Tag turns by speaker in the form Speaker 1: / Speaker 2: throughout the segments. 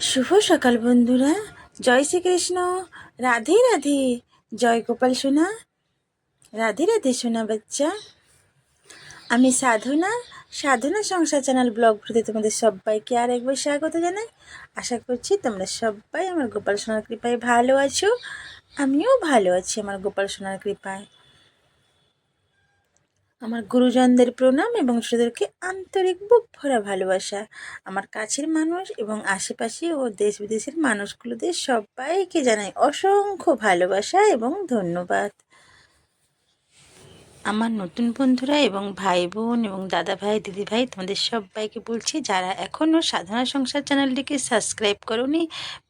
Speaker 1: শুভ সকাল বন্ধুরা। জয় শ্রীকৃষ্ণ। রাধে রাধে। জয় গোপাল সোনা। রাধে রাধে সোনা বাচ্চা। আমি সাধনা। সাধনা সংসার চ্যানেল ব্লগ ভিডিওতে তোমাদের সবাইকে আর একবার স্বাগত জানাই। আশা করছি তোমরা সবাই আমার গোপাল সোনার কৃপায় ভালো আছো। আমিও ভালো আছি আমার গোপাল সোনার কৃপায়। আমার গুরুজনদের প্রণাম এবং ছোটদেরকে আন্তরিক বুক ভরা ভালোবাসা। আমার কাছের মানুষ এবং আশেপাশে ও দেশ বিদেশের মানুষগুলোদের সবাইকে জানাই অসংখ্য ভালোবাসা এবং ধন্যবাদ। আমার নতুন বন্ধুরা এবং ভাই বোন এবং দাদা ভাই দিদি ভাই তোমাদের সবাইকে বলছি, যারা এখনও সাধনা সংসার চ্যানেলটিকে সাবস্ক্রাইব করনি,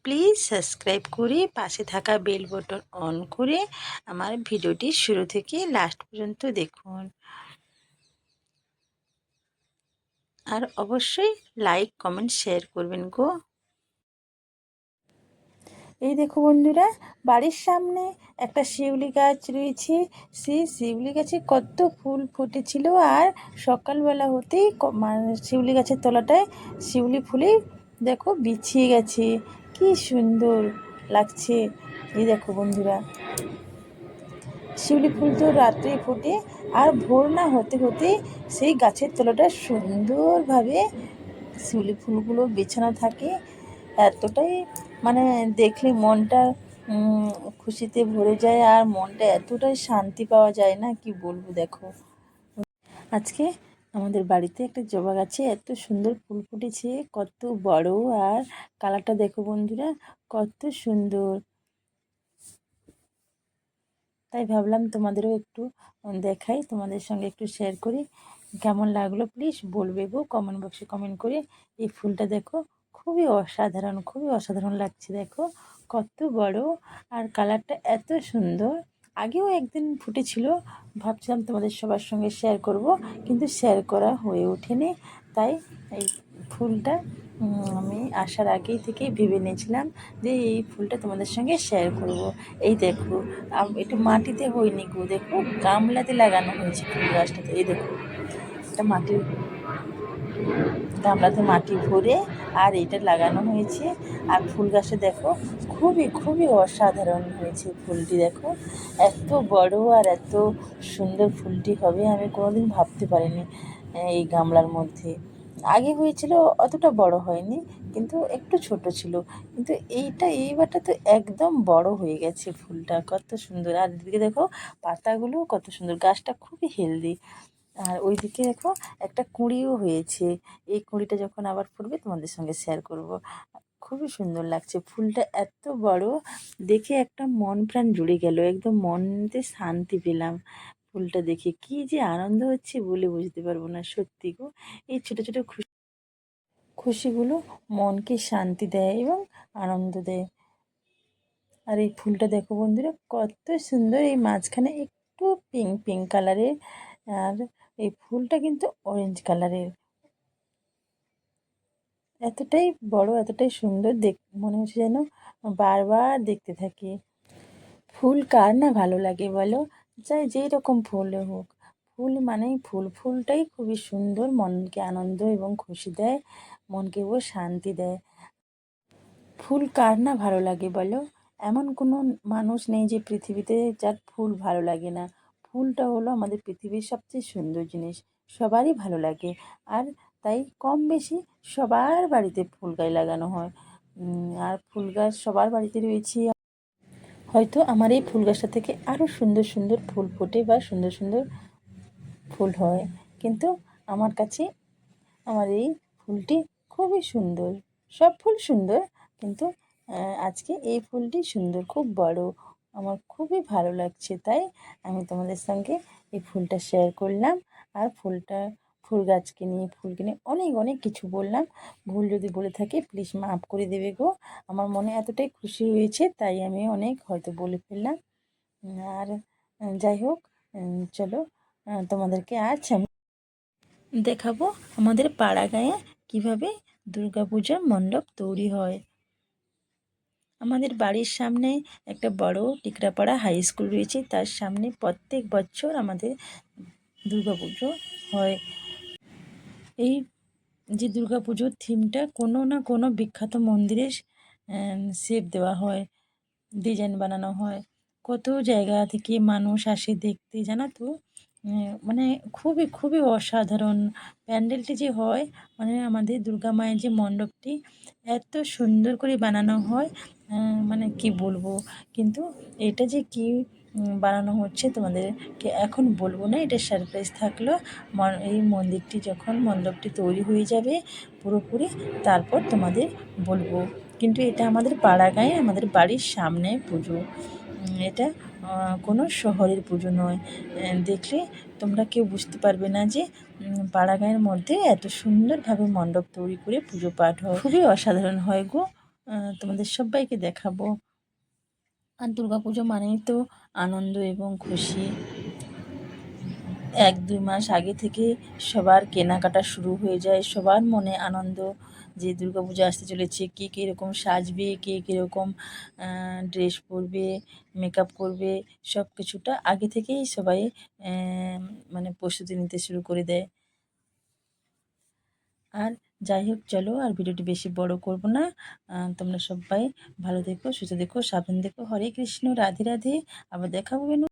Speaker 1: প্লিজ সাবস্ক্রাইব করে পাশে থাকা বেল বটন অন করে আমার ভিডিওটি শুরু থেকে লাস্ট পর্যন্ত দেখুন। আর অবশ্যই লাইক কমেন্ট শেয়ার করবেন গো। এই দেখো বন্ধুরা, বাড়ির সামনে একটা শিউলি গাছ রয়েছে। সেই শিউলি গাছে কত ফুল ফুটেছিল আর সকালবেলা হতেই শিউলি গাছের তলাটায় শিউলি ফুলে দেখো বিছিয়ে গেছে। কি সুন্দর লাগছে। এই দেখো বন্ধুরা। শিউলি ফুল তো রাত্রে ফোটে। আর ভোর না হতে হতে সেই গাছের তলাটা সুন্দরভাবে শিউলি ফুলগুলো বেছানো থাকে। এতটাই মানে দেখলে মনটা খুশিতে ভরে যায় আর মনটা এতটাই শান্তি পাওয়া যায় না, কি বলব দেখো। আজকে আমাদের বাড়িতে একটা জবা গাছে এত সুন্দর ফুল ফুটেছে, কত বড় আর কালারটা দেখো বন্ধুরা, কত সুন্দর। তাই ভাবলাম তোমাদেরও একটু দেখাই, তোমাদের সঙ্গে একটু শেয়ার করি। কেমন লাগল প্লিজ বলবে গো কমেন্ট বক্সে কমেন্ট করে। এই ফুলটা দেখো, খুবই অসাধারণ খুবই অসাধারণ লাগছে দেখো, কত বড়। আর কালারটা এত সুন্দর। আগেও একদিন ফুটেছিল, ভাবছিলাম তোমাদের সবার সঙ্গে শেয়ার করব, কিন্তু শেয়ার করা হয়ে ওঠেনি। তাই এই ফুলটা আমি আসার আগেই থেকেই ভেবে নিয়েছিলাম যে এই ফুলটা তোমাদের সঙ্গে শেয়ার করব। এই দেখো একটু মাটিতে হয়নি গো, দেখো গামলাতে লাগানো হয়েছে ফুল গাছটাতে, এই দেখো। এটা মাটির, গামলাতে মাটি ভরে আর এটা লাগানো হয়েছে। আর ফুল গাছে দেখো, খুবই খুবই অসাধারণ হয়েছে ফুলটি, দেখো। এত বড় আর এত সুন্দর ফুলটি হবে আমি কোনোদিন ভাবতে পারিনি, এই গামলার মধ্যে। আগে হয়েছিল অতটা বড় হয়নি, কিন্তু একটু ছোট ছিল। কিন্তু এইটা এইবারটা তো একদম বড় হয়ে গেছে ফুলটা, কত সুন্দর। আর এদিকে দেখো, পাতাগুলো কত সুন্দর, গাছটা খুবই হেলদি। আর ওইদিকে দেখো, একটা কুঁড়িও হয়েছে। এই কুঁড়িটা যখন আবার ফুটবে, তোমাদের সঙ্গে শেয়ার করব। খুবই সুন্দর লাগছে, ফুলটা এত বড়, দেখে একটা মন প্রাণ জুড়ে গেল, একদম মনতে শান্তি পেলাম। ফুলটা দেখে কি যে আনন্দ হচ্ছে বলে বুঝতে পারব না সত্যি গো। এই ছোট ছোট খুশি, খুশিগুলো মনকে শান্তি দেয় এবং আনন্দ দেয়। আর এই ফুলটা দেখো বন্ধুরা, কত সুন্দর এই মাঝখানে একটু পিঙ্ক পিঙ্ক কালারের। আর এই ফুলটা কিন্তু অরেঞ্জ কালারের। এতটাই বড়, এতটাই সুন্দর দেখ, মনে হচ্ছে যেন বারবার দেখতে থাকি। ফুল কার না ভালো লাগে বলো? চাই যেই রকম ফুল হোক। ফুল মানেই ফুল। ফুলটাই খুবই সুন্দর, মনকে আনন্দ এবং খুশি দেয়, মনকে ও শান্তি দেয়। ফুল কার না ভালো লাগে বলো? এমন কোনো মানুষ নেই যে পৃথিবীতে যার ফুল ভালো লাগে না। ফুলটা হলো আমাদের পৃথিবীর সবচেয়ে সুন্দর জিনিস। সবারই ভালো লাগে। আর তাই কম বেশি সবার বাড়িতে ফুল গাছ লাগানো হয়। আর ফুল গাছ সবার বাড়িতে রয়েছে হয়তো আমার এই ফুল গাছটা থেকে আরও সুন্দর সুন্দর ফুল ফোটে বা সুন্দর সুন্দর ফুল হয়। কিন্তু আমার কাছে আমার এই ফুলটি খুবই সুন্দর। সব ফুল সুন্দর, কিন্তু আজকে এই ফুলটি সুন্দর, খুব বড়। আমার খুবই ভালো লাগছে, তাই আমি তোমাদের সঙ্গে এই ফুলটা শেয়ার করলাম। আর ফুলটা ফুল গাছকে নিয়ে, ফুলকে নিয়ে অনেক অনেক কিছু বললাম। ভুল যদি বলে থাকি প্লিজ মাফ করে দেবে গো। আমার মনে এতটাই খুশি হয়েছে, তাই আমি অনেক হয়তো বলে ফেললাম। আর যাই হোক চলো তোমাদেরকে আজ আমি দেখাবো আমাদের পাড়া গায়ে কীভাবে দুর্গাপূজার মণ্ডপ তৈরি হয়। আমাদের বাড়ির সামনে একটা বড় টিকরাপাড়া হাই স্কুল রয়েছে। তার সামনে প্রত্যেক বছর আমাদের দুর্গাপুজো হয়। এই যে পুজোর থিমটা কোনো না কোনো বিখ্যাত মন্দিরে শেপ দেওয়া হয় ডিজাইন বানানো হয়। কত জায়গা থেকে মানুষ আসে দেখতে জানো তো মানে খুবই খুবই অসাধারণ। প্যান্ডেলটি যে হয় মানে আমাদের দুর্গা মায়ের যে মণ্ডপটি, এত সুন্দর করে বানানো হয় মানে কি বলব? কিন্তু এটা যে কি বানানো হচ্ছে। তোমাদেরকে এখন বলব না এটা সারপ্রাইজ থাকল। এই মন্দিরটি যখন মণ্ডপটি তৈরি হয়ে যাবে পুরোপুরি তারপর তোমাদের বলব। কিন্তু এটা আমাদের পাড়া গাঁয়ে আমাদের বাড়ির সামনে পুজো। এটা কোনো শহরের পুজো নয়। দেখলে তোমরা কেউ বুঝতে পারবে না যে উম, পাড়া গাঁয়ের মধ্যে এত সুন্দরভাবে মণ্ডপ তৈরি করে পুজো পাঠ হয়। খুবই অসাধারণ হয় গো। তোমাদের সবাইকে দেখাবো। আর পুজো মানেই তো আনন্দ এবং খুশি। এক, দুই মাস আগে থেকে সবার কেনাকাটা শুরু হয়ে যায়, সবার মনে আনন্দ যে দুর্গা পুজো আসতে চলেছে, কে কীরকম সাজবে, কে কীরকম ড্রেস পরবে মেকআপ করবে সব কিছুটা আগে থেকেই সবাই মানে প্রস্তুতি নিতে শুরু করে দেয়। আর যাই হোক, চলো আর ভিডিওটি বেশি বড় করব না। তোমরা সবাই ভালো দেখো সুস্থ দেখো সাবধান দেখো হরে কৃষ্ণ, রাধে রাধে। আবার দেখাবো